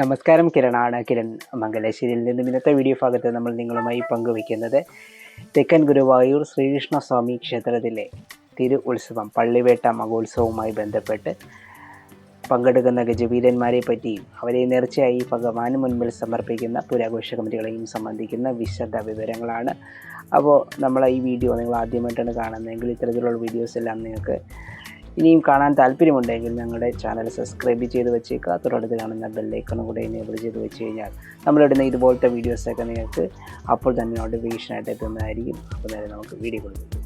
നമസ്കാരം കിരണാണ്. കിരൺ മംഗലേശ്വരിയിൽ നിന്നും ഇന്നത്തെ വീഡിയോ ഭാഗത്ത് നമ്മൾ നിങ്ങളുമായി പങ്കുവയ്ക്കുന്നത് തെക്കൻ ഗുരുവായൂർ ശ്രീകൃഷ്ണ സ്വാമി ക്ഷേത്രത്തിലെ തിരു ഉത്സവം പള്ളിവേട്ട മഹോത്സവവുമായി ബന്ധപ്പെട്ട് പങ്കെടുക്കുന്ന ഗജവീരന്മാരെ പറ്റിയും അവരെ നേർച്ചയായി ഭഗവാന് മുൻപിൽ സമർപ്പിക്കുന്ന പുരാഘോഷ കമ്മിറ്റികളെയും സംബന്ധിക്കുന്ന വിശദ വിവരങ്ങളാണ്. അപ്പോൾ നമ്മൾ ഈ വീഡിയോ നിങ്ങൾ ആദ്യമായിട്ടാണ് കാണുന്നതെങ്കിൽ ഇത്തരത്തിലുള്ള വീഡിയോസ് എല്ലാം നിങ്ങൾക്ക് ഇനിയും കാണാൻ താല്പര്യമുണ്ടെങ്കിൽ ഞങ്ങളുടെ ചാനൽ സബ്സ്ക്രൈബ് ചെയ്ത് വെച്ചേക്കുക. തുടർന്ന് കാണുന്ന ബെല്ലൈക്കണും കൂടെ എനേബിൾ ചെയ്ത് വെച്ച് കഴിഞ്ഞാൽ നമ്മളിടുന്ന ഇതുപോലത്തെ വീഡിയോസൊക്കെ നിങ്ങൾക്ക് അപ്പോൾ തന്നെ നോട്ടിഫിക്കേഷനായിട്ട് എത്തുന്നതായിരിക്കും. അപ്പോൾ നേരെ നമുക്ക് വീഡിയോ കൊടുക്കും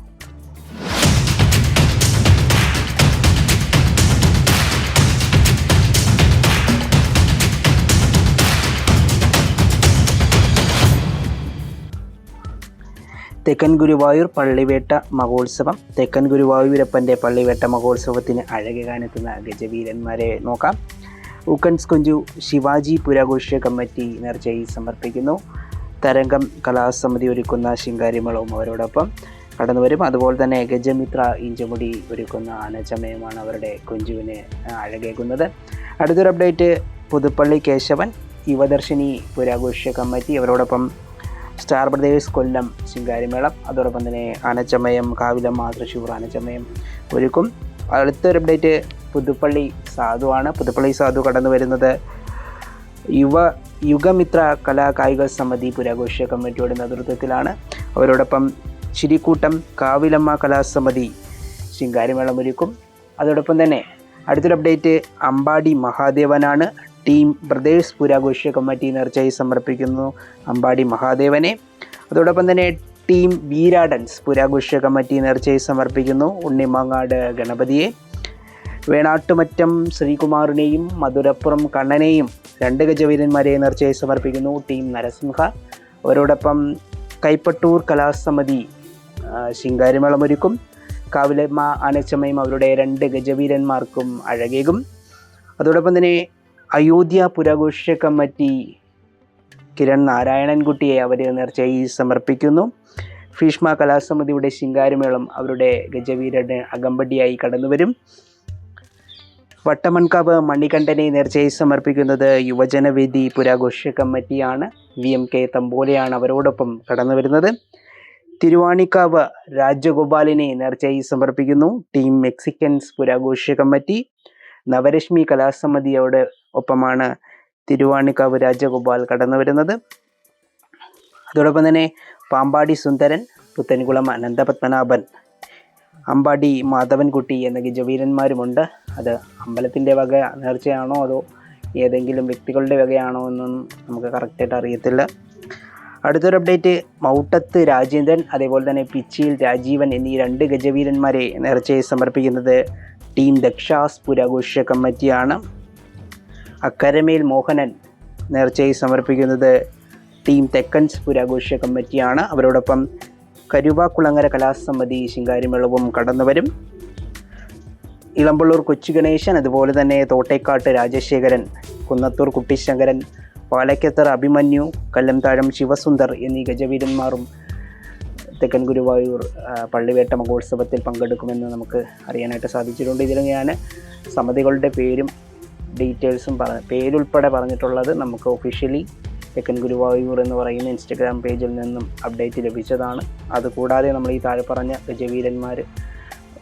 തെക്കൻ ഗുരുവായൂർ പള്ളിവേട്ട മഹോത്സവം. തെക്കൻ ഗുരുവായൂരപ്പന്റെ പള്ളിവേട്ട മഹോത്സവത്തിന് അഴകാനെത്തുന്ന ഗജവീരന്മാരെ നോക്കാം. ഉക്കൻസ് കുഞ്ചു ശിവാജി പുരാഘോഷ കമ്മിറ്റി നേർച്ചയിൽ സമർപ്പിക്കുന്നു. തരംഗം കലാസമിതി ഒരുക്കുന്ന ശിങ്കാരിമളവും അവരോടൊപ്പം കടന്നു വരും. അതുപോലെ തന്നെ ഗജമിത്ര ഇഞ്ചമുടി ഒരുക്കുന്ന ആനച്ചമയമാണ് അവരുടെ കുഞ്ചുവിന് അഴകേക്കുന്നത് അടുത്തൊരു അപ്ഡേറ്റ് പുതുപ്പള്ളി കേശവൻ യുവദർശിനി പുരാഘോഷ കമ്മിറ്റി അവരോടൊപ്പം സ്റ്റാർ ബ്രദേഴ്സ് കൊല്ലം ശിങ്കാരിമേളം. അതോടൊപ്പം തന്നെ ആനച്ചമയം കാവിലം മാതൃശൂർ ആനച്ചമയം ഒരുക്കും. അടുത്തൊരു അപ്ഡേറ്റ് പുതുപ്പള്ളി സാധു ആണ്. പുതുപ്പള്ളി സാധു കടന്നു വരുന്നത്. യുവ യുഗമിത്ര കലാ കായിക സമിതി പുരാഘോഷ കമ്മിറ്റിയുടെ നേതൃത്വത്തിലാണ്. അവരോടൊപ്പം ചിരിക്കൂട്ടം കാവിലമ്മ കലാസമിതി ശിങ്കാരിമേളം ഒരുക്കും. അതോടൊപ്പം തന്നെ അടുത്തൊരു അപ്ഡേറ്റ് അമ്പാടി മഹാദേവനാണ്. ടീം ബ്രദേഴ്സ് പുരാഘോഷ കമ്മിറ്റി നേർച്ചയായി സമർപ്പിക്കുന്നു അമ്പാടി മഹാദേവനെ. അതോടൊപ്പം തന്നെ ടീം വീരാഡൻസ് പുരാഘോഷ കമ്മിറ്റി നേർച്ചയായി സമർപ്പിക്കുന്നു ഉണ്ണിമാങ്ങാട് ഗണപതിയെ. വേണാട്ടുമറ്റം ശ്രീകുമാറിനെയും മധുരപ്പുറം കണ്ണനെയും രണ്ട് ഗജവീരന്മാരെ നേർച്ചയായി സമർപ്പിക്കുന്നു ടീം നരസിംഹ. അവരോടൊപ്പം കൈപ്പട്ടൂർ കലാസമിതി ശിങ്കാരിമേളമൊരുക്കും കാവിലമ്മ ആനച്ചമ്മയും അവരുടെ രണ്ട് ഗജവീരന്മാർക്കും അഴകേകും. അതോടൊപ്പം തന്നെ അയോധ്യ പുരാഘോഷ കമ്മിറ്റി കിരൺ നാരായണൻകുട്ടിയെ അവർ നേർച്ചയായി സമർപ്പിക്കുന്നു. ഭീഷ്മ കലാസമിതിയുടെ ശിങ്കാരമേളം അവരുടെ ഗജവീരന് അകമ്പടിയായി കടന്നുവരും. വട്ടമൺകാവ് മണികണ്ഠനെ നേർച്ചയായി സമർപ്പിക്കുന്നത് യുവജനവേദി പുരാഘോഷ കമ്മിറ്റിയാണ്. വി എം കെ തമ്പോലെയാണ് അവരോടൊപ്പം കടന്നു വരുന്നത് തിരുവാണിക്കാവ് രാജഗോപാലിനെ നേർച്ചയായി സമർപ്പിക്കുന്നു. ടീം മെക്സിക്കൻസ് പുരാഘോഷ കമ്മിറ്റി. നവരശ്മി കലാസമിതിയോട് ഒപ്പമാണ് തിരുവാണിക്കാവ് രാജഗോപാൽ കടന്നു വരുന്നത്. അതോടൊപ്പം തന്നെ പാമ്പാടി സുന്ദരൻ പുത്തൻകുളം അനന്തപത്മനാഭൻ അമ്പാടി മാധവൻകുട്ടി എന്ന ഗജവീരന്മാരുമുണ്ട് അത് അമ്പലത്തിന്റെ വക നേർച്ചയാണോ അതോ ഏതെങ്കിലും വ്യക്തികളുടെ വകയാണോ എന്നൊന്നും നമുക്ക് കറക്റ്റായിട്ട് അറിയത്തില്ല. അടുത്തൊരു അപ്ഡേറ്റ് മൗട്ടത്ത് രാജേന്ദ്രൻ അതേപോലെ തന്നെ പിച്ചിയിൽ രാജീവൻ എന്നീ രണ്ട് ഗജവീരന്മാരെ നേർച്ചയായി സമർപ്പിക്കുന്നത് ടീം ദക്ഷാസ് പുരാഘോഷ കമ്മിറ്റിയാണ്. അക്കരമേൽ മോഹനൻ നേർച്ചയായി സമർപ്പിക്കുന്നത് ടീം തെക്കൻസ് പുരാഘോഷ കമ്മിറ്റിയാണ്. അവരോടൊപ്പം കരുവാക്കുളങ്ങര കലാസമിതി ശിങ്കാരിമേളവും കടന്നുവരും ഇളമ്പള്ളൂർ കൊച്ചു ഗണേശൻ അതുപോലെ തന്നെ തോട്ടേക്കാട്ട് രാജശേഖരൻ കുന്നത്തൂർ കുട്ടിശങ്കരൻ പാലക്കത്തർ അഭിമന്യു കല്ലംതാഴം ശിവസുന്ദർ എന്നീ ഗജവീരന്മാരും തെക്കൻ ഗുരുവായൂർ പള്ളിവേട്ട മഹോത്സവത്തിൽ പങ്കെടുക്കുമെന്ന് നമുക്ക് അറിയാനായിട്ട് സാധിച്ചിട്ടുണ്ട്. ഇതിൽ ഞാൻ സമിതികളുടെ പേരും ഡീറ്റെയിൽസും പറ പേരുൾപ്പെടെ പറഞ്ഞിട്ടുള്ളത് നമുക്ക് ഒഫീഷ്യലി തെക്കൻ ഗുരുവായൂർ എന്ന് പറയുന്ന ഇൻസ്റ്റഗ്രാം പേജിൽ നിന്നും അപ്ഡേറ്റ് ലഭിച്ചതാണ്. അതുകൂടാതെ നമ്മൾ ഈ താഴെ പറഞ്ഞ ഗജവീരന്മാർ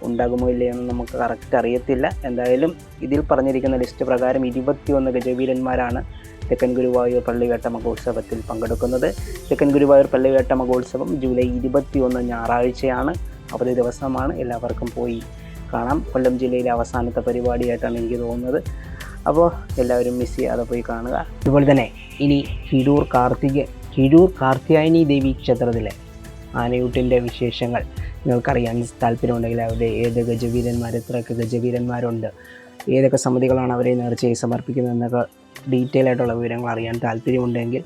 ഉണ്ടാകുമോ ഇല്ലയോ എന്ന് നമുക്ക് കറക്റ്റ് അറിയത്തില്ല. എന്തായാലും ഇതിൽ പറഞ്ഞിരിക്കുന്ന ലിസ്റ്റ് പ്രകാരം ഇരുപത്തിയൊന്ന് ഗജവീരന്മാരാണ് തെക്കൻ ഗുരുവായൂർ പള്ളിവേട്ട മഹോത്സവത്തിൽ പങ്കെടുക്കുന്നത്. തെക്കൻ ഗുരുവായൂർ പള്ളിവേട്ട മഹോത്സവം ജൂലൈ ഇരുപത്തിയൊന്ന് ഞായറാഴ്ചയാണ്. അവധി ദിവസമാണ്. എല്ലാവർക്കും പോയി കാണാം. കൊല്ലം ജില്ലയിലെ അവസാനത്തെ പരിപാടിയായിട്ടാണ് എനിക്ക് തോന്നുന്നത്. അപ്പോൾ എല്ലാവരും മിസ് ചെയ്യാതെ പോയി കാണുക. അതുപോലെ തന്നെ ഇനി ഹിരൂർ കാർത്തിക ഹിരൂർ കാർത്തിയായനി ദേവി ക്ഷേത്രത്തിലെ ആനയൂട്ടിന്റെ വിശേഷങ്ങൾ. നിങ്ങൾക്കറിയാൻ താല്പര്യമുണ്ടെങ്കിൽ അവരുടെ ഏത് ഗജവീരന്മാർ എത്രയൊക്കെ ഗജവീരന്മാരുണ്ട് ഏതൊക്കെ സമിതികളാണ് അവരെ നേർച്ചയായി സമർപ്പിക്കുന്നത് എന്നൊക്കെ ഡീറ്റെയിൽ ആയിട്ടുള്ള വിവരങ്ങൾ അറിയാൻ താല്പര്യമുണ്ടെങ്കിൽ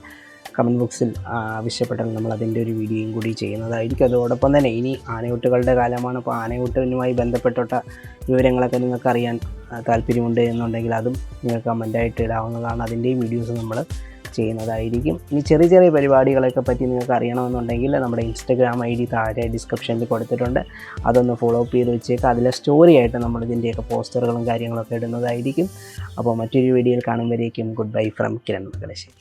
കമന്റ് ബോക്സിൽ ആവശ്യപ്പെട്ടാൽ നമ്മൾ അതിന്റെ ഒരു വീഡിയോയും കൂടി ചെയ്യുന്നതായിരിക്കും. അതോടൊപ്പം തന്നെ ഇനി ആനയൂട്ടുകളുടെ കാലമാണ്. അപ്പോൾ ആനയൂട്ടിനുമായി ബന്ധപ്പെട്ട വിവരങ്ങളൊക്കെ നിങ്ങൾക്ക് അറിയാൻ താല്പര്യമുണ്ട് എന്നുണ്ടെങ്കിൽ അതും നിങ്ങൾക്ക് കമന്റായിട്ട് ഇടാവുന്നതാണ്. അതിന്റെയും വീഡിയോസ് നമ്മൾ ചെയ്യുന്നതായിരിക്കും. ഇനി ചെറിയ ചെറിയ പരിപാടികളൊക്കെ പറ്റി നിങ്ങൾക്ക് അറിയണമെന്നുണ്ടെങ്കിൽ നമ്മുടെ ഇൻസ്റ്റഗ്രാം ഐ ഡി താഴെ ഡിസ്ക്രിപ്ഷനിൽ കൊടുത്തിട്ടുണ്ട്. അതൊന്ന് ഫോളോ അപ്പ് ചെയ്ത് വെച്ചേക്കാം. അതിലെ സ്റ്റോറി ആയിട്ട് നമ്മൾ ഇതിന്റെയൊക്കെ പോസ്റ്ററുകളും കാര്യങ്ങളൊക്കെ ഇടുന്നതായിരിക്കും. അപ്പോൾ മറ്റൊരു വീഡിയോയിൽ കാണുമ്പോഴേക്കും good bye from Kiran Mangalassery.